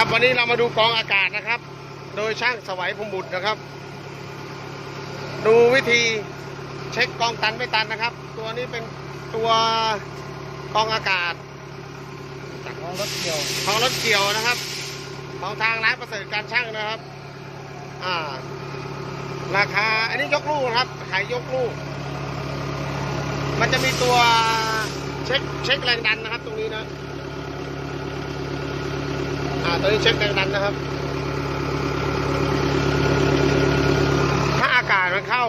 ครับ วันนี้เรามาดูกองอากาศนะครับ โดยช่างสวัยพรหมบุตรนะครับ ดูวิธีเช็คกองตันไม่ตันนะครับ ตัวนี้เป็นตัวกองอากาศจากของรถเกี่ยวของรถเกี่ยวนะครับ ของทางร้านประเสริฐการช่างนะครับอ่าราคาอันนี้ยกลูกนะครับขายยกลูก มันจะมีตัวเช็คเช็คแรงดันนะครับ ตรงนี้นะอ่า ตัวนี้เช็คแรงดันนะครับ ถ้าอากาศมันเข้า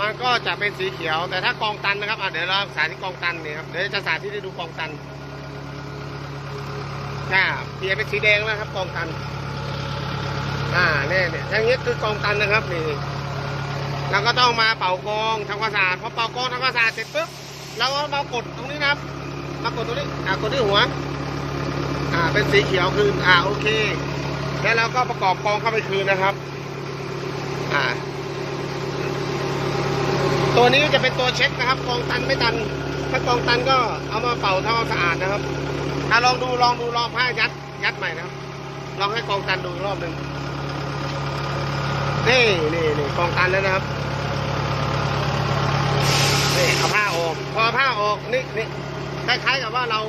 มันก็จะเป็นสีเขียว แต่ถ้ากองตันนะครับอ่าเดี๋ยวเราสาธิตกองตันเนี่ยครับเดี๋ยวจะสาธิตให้ดูกองตันอ่าเปลี่ยนเป็นสีแดงแล้วครับกองตัน อ่าเนี่ยเนี่ยอย่างนี้คือกองตันนะครับนี่เราก็ต้องมาเป่ากองทำความสะอาดพอเป่ากองทำความสะอาดเสร็จปุ๊บเราก็มากดตรงนี้นะครับ มากดตรงนี้อ่ากดที่หัว อ่าเป็นสีเขียวคืนอ่าโอเค แล้วเราก็ประกอบกองเข้าไปคืนนะครับ อ่า ตัวนี้จะเป็นตัวเช็คนะครับ กองตันไม่ตัน ถ้ากองตันก็เอามาเป่าทำความสะอาดนะครับอะลองดูลองดูลองผ้ายัดยัดใหม่นะครับ ลองให้กองตันดูรอบหนึ่งนี่นี่นี่กองตันแล้วนะครับนี่เอาผ้าออก พอผ้าออกนี่นี่คล้ายๆกับว่าเรา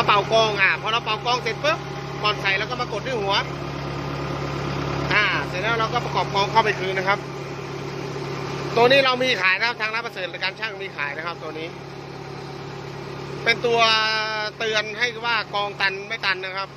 มาเป่ากองอะพอเราเป่ากองเสร็จปุ๊บก่อนใส่แล้วก็มากดที่หัว อ่า เสร็จแล้วเราก็ประกอบกองเข้าไปคืนนะครับ ตัวนี้เรามีขายนะครับทางร้านประเสริฐการช่างมีขายนะครับ ตัวนี้ เป็นตัวเตือนให้ว่ากองตันไม่ตันนะครับ